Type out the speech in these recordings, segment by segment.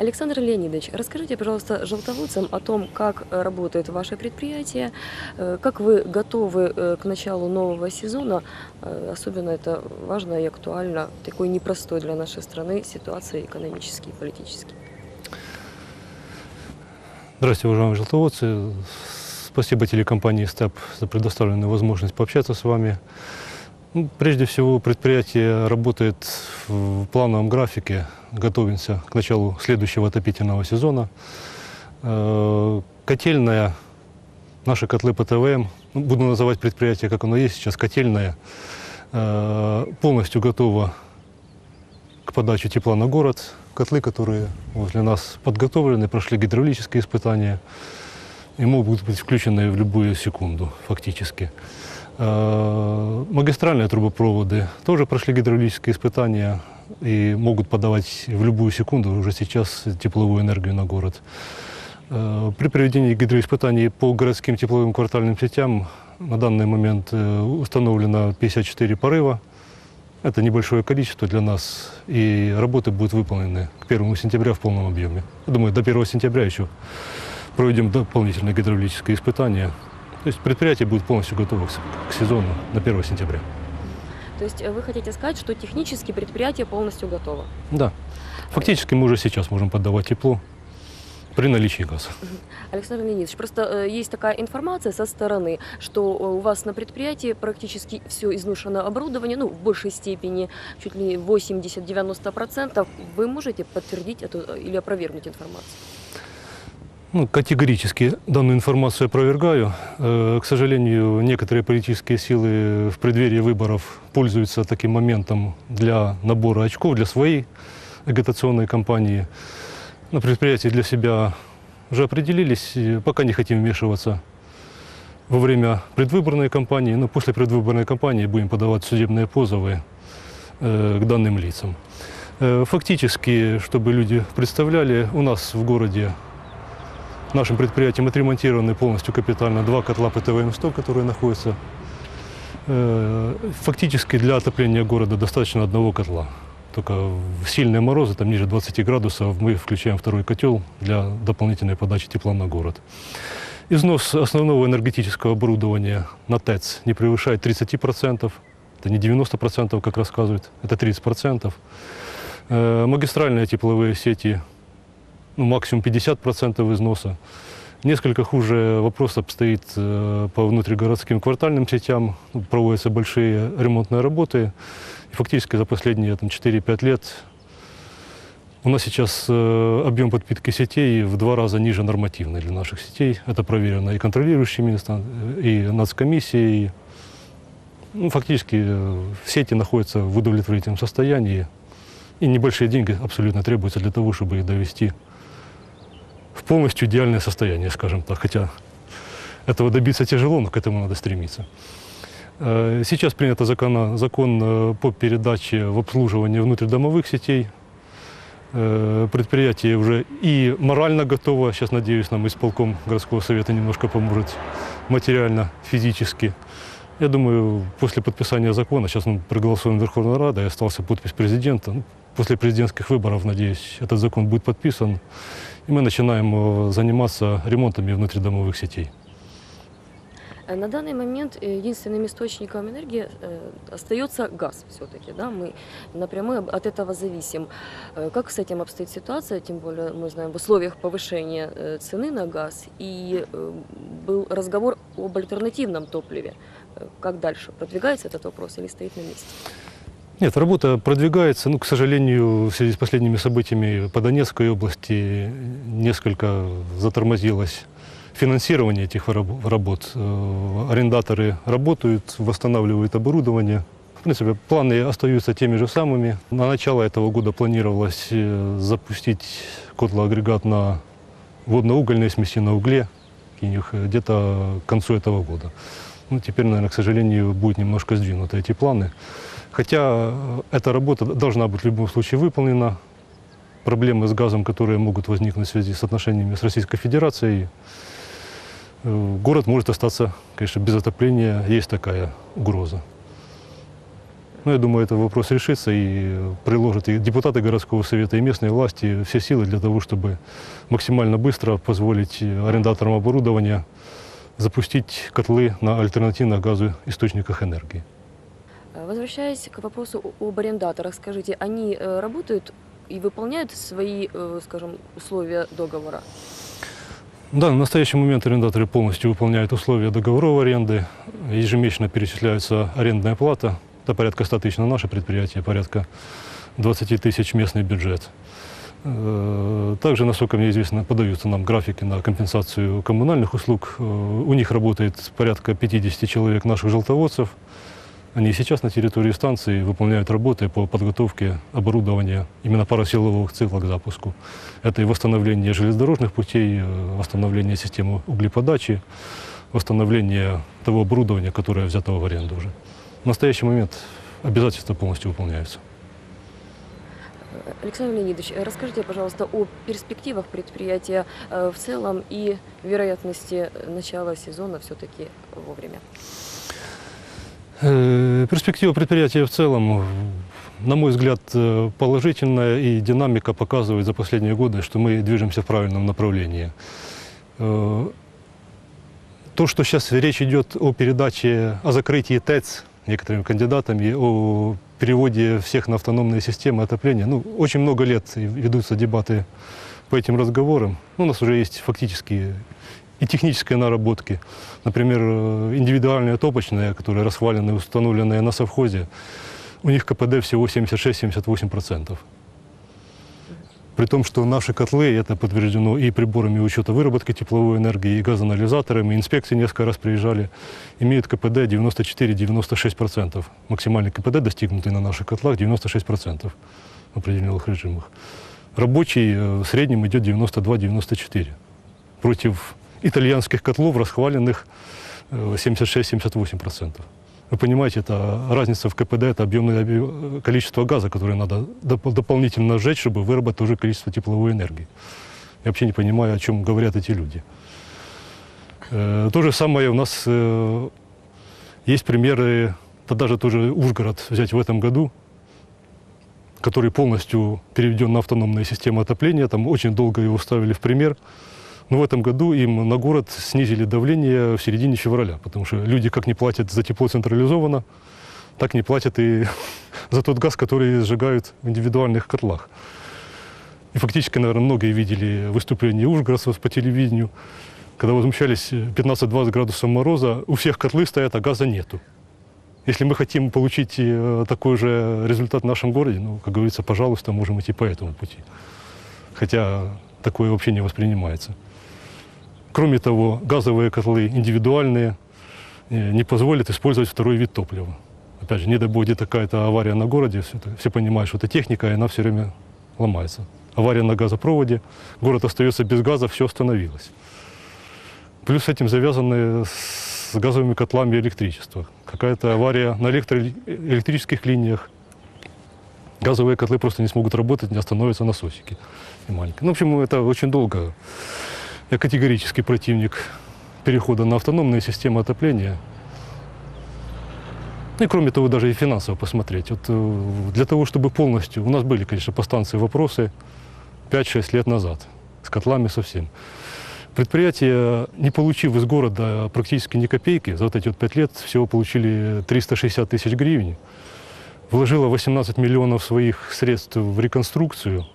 Александр Леонидович, расскажите, пожалуйста, желтоводцам о том, как э, работает ваше предприятие, э, как вы готовы э, к началу нового сезона. Особенно это важно и актуально такой непростой для нашей страны ситуации экономической и политической. Здравствуйте, уважаемые желтоводцы. Спасибо телекомпании «Степ» за предоставленную возможность пообщаться с вами. Ну, Прежде всего, предприятие работает в плановом графике, готовимся к началу следующего отопительного сезона. Э, Котельная, наши котлы ПТВМ, ну, буду называть предприятие, как оно есть сейчас, котельная, э, полностью готова к подаче тепла на город. Котлы, которые возле нас подготовлены, прошли гидравлические испытания и могут быть включены в любую секунду фактически. Магистральные трубопроводы тоже прошли гидравлические испытания и могут подавать в любую секунду уже сейчас тепловую энергию на город. При проведении гидроиспытаний по городским тепловым квартальным сетям на данный момент установлено 54 порыва. Это небольшое количество для нас, и работы будут выполнены к 1 сентября в полном объеме. Думаю, до 1 сентября еще проведем дополнительные гидравлические испытания. То есть предприятие будет полностью готово к сезону на 1 сентября. То есть э, вы хотите сказать, что технически предприятие полностью готово? Да. Фактически мы уже сейчас можем подавать тепло при наличии газа. Александр Леонидович, просто э, есть такая информация со стороны, что э, у вас на предприятии практически все изношено оборудование, ну, в большей степени, чуть ли не 80-90%. Вы можете подтвердить эту или опровергнуть информацию? Ну, категорически данную информацию опровергаю. Э, К сожалению, некоторые политические силы в преддверии выборов пользуются таким моментом для набора очков для своей агитационной кампании. На предприятии для себя уже определились, пока не хотим вмешиваться во время предвыборной кампании, но после предвыборной кампании будем подавать судебные позовы э, к данным лицам. Э, Фактически, чтобы люди представляли, у нас в городе Нашим предприятием отремонтированы полностью капитально два котла ПТВМ-100, которые находятся. Э, Фактически для отопления города достаточно одного котла. Только в сильные морозы, там ниже 20 градусов, мы включаем второй котел для дополнительной подачи тепла на город. Износ основного энергетического оборудования на ТЭЦ не превышает 30%. Это не 90%, как рассказывают, это 30%. Э, Магистральные тепловые сети ну, максимум 50% износа. Несколько хуже вопрос обстоит э, по внутригородским квартальным сетям. Ну, Проводятся большие ремонтные работы. И фактически за последние там, 4-5 лет у нас сейчас э, объем подпитки сетей в два раза ниже нормативный для наших сетей. Это проверено и контролирующими, инстан- и нацкомиссией. Ну, фактически э, сети находятся в удовлетворительном состоянии. И небольшие деньги абсолютно требуются для того, чтобы их довести полностью идеальное состояние, скажем так. Хотя этого добиться тяжело, но к этому надо стремиться. Э, Сейчас принят закон, закон э, по передаче в обслуживание внутридомовых сетей. Э, Предприятие уже и морально готово. Сейчас, надеюсь, нам исполком городского совета немножко поможет материально, физически. Я думаю, после подписания закона, сейчас он проголосован Верховной Радой, остался подпись президента. После президентских выборов, надеюсь, этот закон будет подписан. И мы начинаем э, заниматься ремонтами внутридомовых сетей. Э, На данный момент э, единственным источником энергии остается газ все-таки, да, мы напрямую от этого зависим. Как с этим обстоит ситуация, тем более мы знаем в условиях повышения цены на газ, и был разговор об альтернативном топливе. Как дальше? Продвигается этот вопрос или стоит на месте? Нет, работа продвигается. Ну, к сожалению, в связи с последними событиями по Донецкой области несколько затормозилось финансирование этих раб- работ. Э, Арендаторы работают, восстанавливают оборудование. В принципе, планы остаются теми же самыми. На начало этого года планировалось э, запустить котлоагрегат на водно-угольной смеси на угле э, где-то к концу этого года. Ну, теперь, наверное, к сожалению, будет немножко сдвинуты эти планы. Хотя э, эта работа должна быть в любом случае выполнена. Проблемы с газом, которые могут возникнуть в связи с отношениями с Российской Федерацией, э, город может остаться, конечно, без отопления. Есть такая угроза. Ну, я думаю, этот вопрос решится и приложат и депутаты городского совета, и местные власти все силы для того, чтобы максимально быстро позволить арендаторам оборудования запустить котлы на альтернативных газоисточниках энергии. Э, Возвращаясь к вопросу об арендаторах, скажите, они э, работают и выполняют свои, э, скажем, условия договора? Да, в настоящий момент арендаторы полностью выполняют условия договоров аренды. Ежемесячно перечисляется арендная плата. Это порядка 100 тысяч на наше предприятие, порядка 20 тысяч местный бюджет. Также, насколько мне известно, подаются нам графики на компенсацию коммунальных услуг. У них работает порядка 50 человек наших желтоводцев. Они сейчас на территории станции выполняют работы по подготовке оборудования именно паросиловых циклов к запуску. Это и восстановление железнодорожных путей, э, восстановление системы углеподачи, восстановление того оборудования, которое взято в аренду уже. В настоящий момент обязательства полностью выполняются. Александр Леонидович, э, расскажите, пожалуйста, о перспективах предприятия э, в целом и вероятности начала сезона все-таки вовремя. Э, Перспектива предприятия в целом, на мой взгляд, э, положительная, и динамика показывает за последние годы, что мы движемся в правильном направлении. Э, То, что сейчас речь идет о передаче, о закрытии ТЭЦ некоторыми кандидатами, о переводе всех на автономные системы отопления, ну, очень много лет ведутся дебаты по этим разговорам. Ну, у нас уже есть фактически и технические наработки. Например, э, индивидуальные топочные, которые расхвалены, установленные на совхозе, у них КПД всего 76-78%. При том, что наши котлы, это подтверждено и приборами учета выработки тепловой энергии, и газоанализаторами, инспекции несколько раз приезжали, имеют КПД 94-96%. Максимальный КПД, достигнутый на наших котлах, 96% в определенных режимах. Рабочий э, в среднем идет 92-94 против итальянских котлов, расхваленных э, 76-78%. Вы понимаете, это разница в КПД, это объемное объ- количество газа, которое надо доп- дополнительно сжечь, чтобы выработать то же количество тепловой энергии. Я вообще не понимаю, о чем говорят эти люди. Э, То же самое у нас э, есть примеры, да даже тоже Ужгород взять в этом году, который полностью переведен на автономные системы отопления. Там очень долго его ставили в пример. Но в этом году им на город снизили давление в середине февраля, потому что люди как не платят за тепло централизованно, так не платят и за тот газ, который сжигают в индивидуальных котлах. И фактически, наверное, многие видели выступления ужгородцев по телевидению, когда возмущались э, 15-20 градусов мороза, у всех котлы стоят, а газа нету. Если мы хотим получить э, такой же результат в нашем городе, ну, как говорится, пожалуйста, можем идти по этому пути. Хотя такое вообще не воспринимается. Кроме того, газовые котлы индивидуальные э, не позволят использовать второй вид топлива. Опять же, не дай бог, где какая-то авария на городе, все, все понимают, что это техника, и она все время ломается. Авария на газопроводе, город остается без газа, все остановилось. Плюс с этим завязаны с газовыми котлами электричество. Какая-то авария на электроэлектрических линиях, газовые котлы просто не смогут работать, не остановятся насосики. И маленькие. Ну, в общем, это очень долго. Я категорический противник перехода на автономные системы отопления. Ну и кроме того, даже и финансово посмотреть. Вот, э, для того, чтобы полностью... У нас были, конечно, по станции вопросы 5-6 лет назад. С котлами совсем. Предприятие, не получив из города практически ни копейки, за вот эти вот 5 лет всего получили 360 тысяч гривен, вложило 18 миллионов своих средств в реконструкцию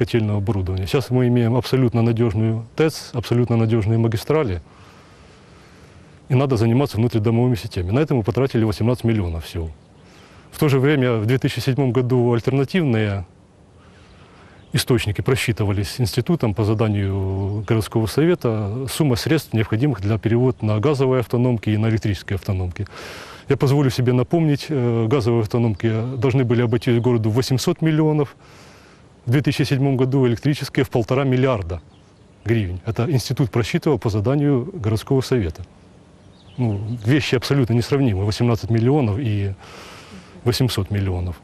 котельного оборудования. Сейчас мы имеем абсолютно надежную ТЭЦ, абсолютно надежные магистрали, и надо заниматься внутридомовыми сетями. На это мы потратили 18 миллионов всего. В то же время в 2007 году альтернативные источники просчитывались институтом по заданию городского совета сумма средств, необходимых для перевода на газовые автономки и на электрические автономки. Я позволю себе напомнить, э, газовые автономки должны были обойтись городу в 800 миллионов, в 2007 году электрические в полтора миллиарда гривен. Это институт просчитывал по заданию городского совета. Ну, вещи абсолютно несравнимы. 18 миллионов и 800 миллионов.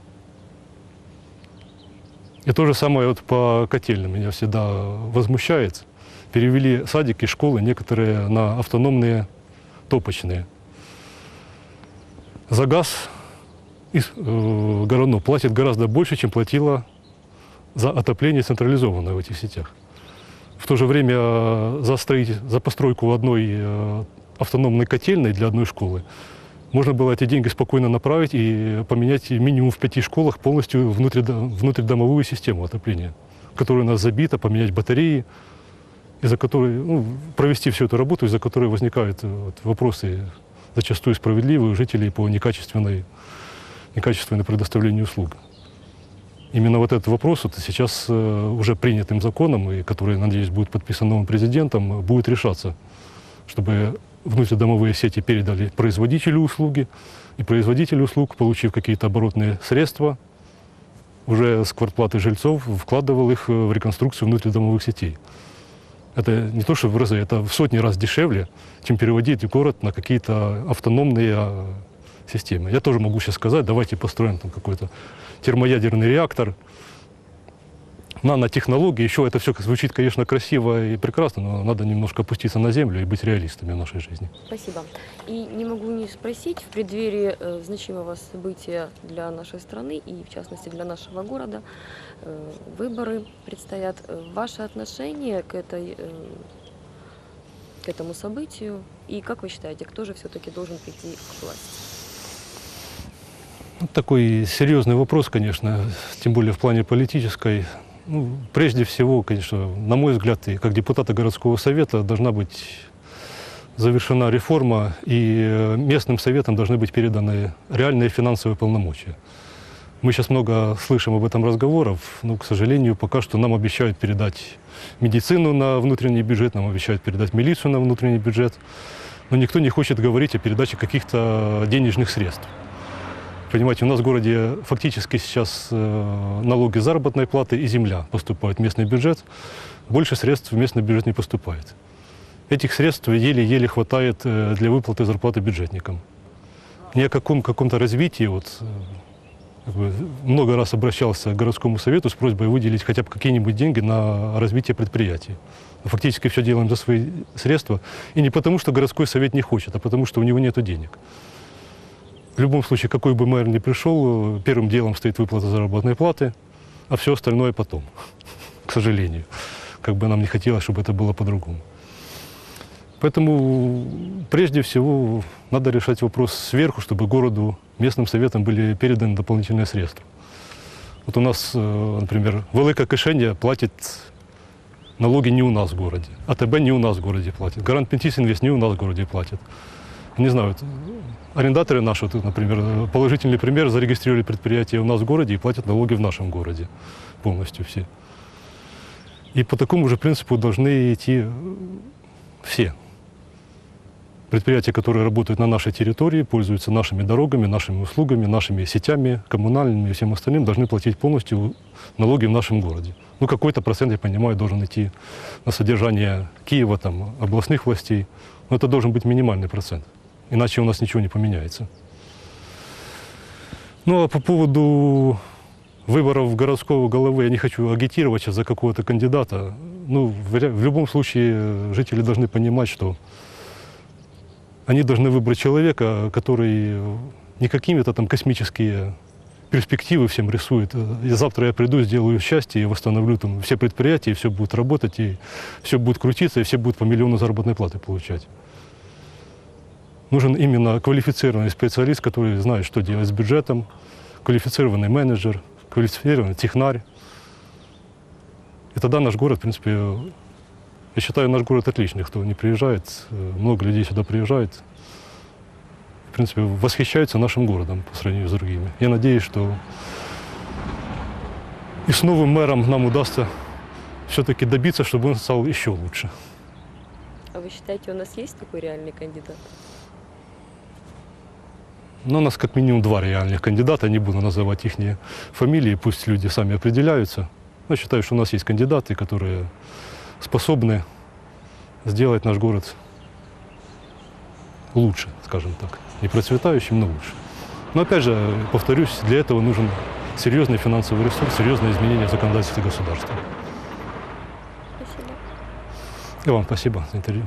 И то же самое вот по котельным меня всегда возмущает. Перевели садики, школы некоторые на автономные топочные. За газ из, э, Горано платит гораздо больше, чем платила за отопление централизованное в этих сетях. В то же время э, за, строитель- за постройку одной э, автономной котельной для одной школы можно было эти деньги спокойно направить и поменять минимум в пяти школах полностью внутридо- внутридомовую систему отопления, которая у нас забита, поменять батареи, из-за которой, ну, провести всю эту работу, из-за которой возникают э, вот, вопросы зачастую справедливые у жителей по некачественной, некачественной предоставлению услуг. Именно вот этот вопрос вот сейчас э, уже принятым законом, и который, надеюсь, будет подписан новым президентом, будет решаться, чтобы внутридомовые сети передали производителю услуги, и производитель услуг, получив какие-то оборотные средства, уже с квартплаты жильцов вкладывал их э, в реконструкцию внутридомовых сетей. Это не то, что в разы, это в сотни раз дешевле, чем переводить город на какие-то автономные а, системы. Я тоже могу сейчас сказать, давайте построим там какой-то термоядерный реактор, нанотехнологии. Еще это все звучит, конечно, красиво и прекрасно, но надо немножко опуститься на землю и быть реалистами в нашей жизни. Спасибо. И не могу не спросить, в преддверии э, значимого события для нашей страны и, в частности, для нашего города, э, выборы предстоят. Э, Ваше отношение к, этой, э, к этому событию и как вы считаете, кто же все-таки должен прийти к власти? Такой серьезный вопрос, конечно, тем более в плане политической. Ну, прежде всего, конечно, на мой взгляд, и как депутата городского совета должна быть завершена реформа, и э, местным советам должны быть переданы реальные финансовые полномочия. Мы сейчас много слышим об этом разговоров, но, к сожалению, пока что нам обещают передать медицину на внутренний бюджет, нам обещают передать милицию на внутренний бюджет, но никто не хочет говорить о передаче каких-то денежных средств. Понимаете, у нас в городе фактически сейчас э, налоги заработной платы и земля поступают в местный бюджет. Больше средств в местный бюджет не поступает. Этих средств еле-еле хватает э, для выплаты зарплаты бюджетникам. Ни о каком каком-то развитии, вот, э, как бы, много раз обращался к городскому совету с просьбой выделить хотя бы какие-нибудь деньги на развитие предприятий. Мы фактически все делаем за свои средства. И не потому, что городской совет не хочет, а потому, что у него нет денег. В любом случае, какой бы мэр ни пришел, первым делом стоит выплата заработной платы, а все остальное потом, к сожалению. Как бы нам не хотелось, чтобы это было по-другому. Поэтому прежде всего надо решать вопрос сверху, чтобы городу, местным советам были переданы дополнительные средства. Вот у нас, э, например, Велика Кишенья платит налоги не у нас в городе, АТБ не у нас в городе платит, Гарант Пентис Инвест не у нас в городе платит. Не знаю, вот, арендаторы наши, например, положительный пример, зарегистрировали предприятие у нас в городе и платят налоги в нашем городе полностью все. И по такому же принципу должны идти э, все предприятия, которые работают на нашей территории, пользуются нашими дорогами, нашими услугами, нашими сетями, коммунальными и всем остальным, должны платить полностью налоги в нашем городе. Ну, какой-то процент, я понимаю, должен идти на содержание Киева, там, областных властей. Но это должен быть минимальный процент. Иначе у нас ничего не поменяется. Ну, а по поводу выборов городского головы я не хочу агитировать за какого-то кандидата. Ну, в, в любом случае, жители должны понимать, что они должны выбрать человека, который не какими-то там космические перспективы всем рисует. И завтра я приду, сделаю счастье и восстановлю там все предприятия, и все будет работать, и все будет крутиться, и все будут по миллиону заработной платы получать. Нужен именно квалифицированный специалист, который знает, что делать с бюджетом, квалифицированный менеджер, квалифицированный технарь. И тогда наш город, в принципе, я считаю, наш город отличный, кто не приезжает, э, много людей сюда приезжает. В принципе, восхищаются нашим городом по сравнению с другими. Я надеюсь, что и с новым мэром нам удастся все-таки добиться, чтобы он стал еще лучше. А вы считаете, у нас есть такой реальный кандидат? Но у нас как минимум два реальных кандидата, не буду называть их фамилии, пусть люди сами определяются. Но я считаю, что у нас есть кандидаты, которые способны сделать наш город лучше, скажем так. Не процветающим, но лучше. Но опять же, повторюсь, для этого нужен серьезный финансовый ресурс, серьезное изменение в законодательстве государства. Спасибо. И вам спасибо за интервью.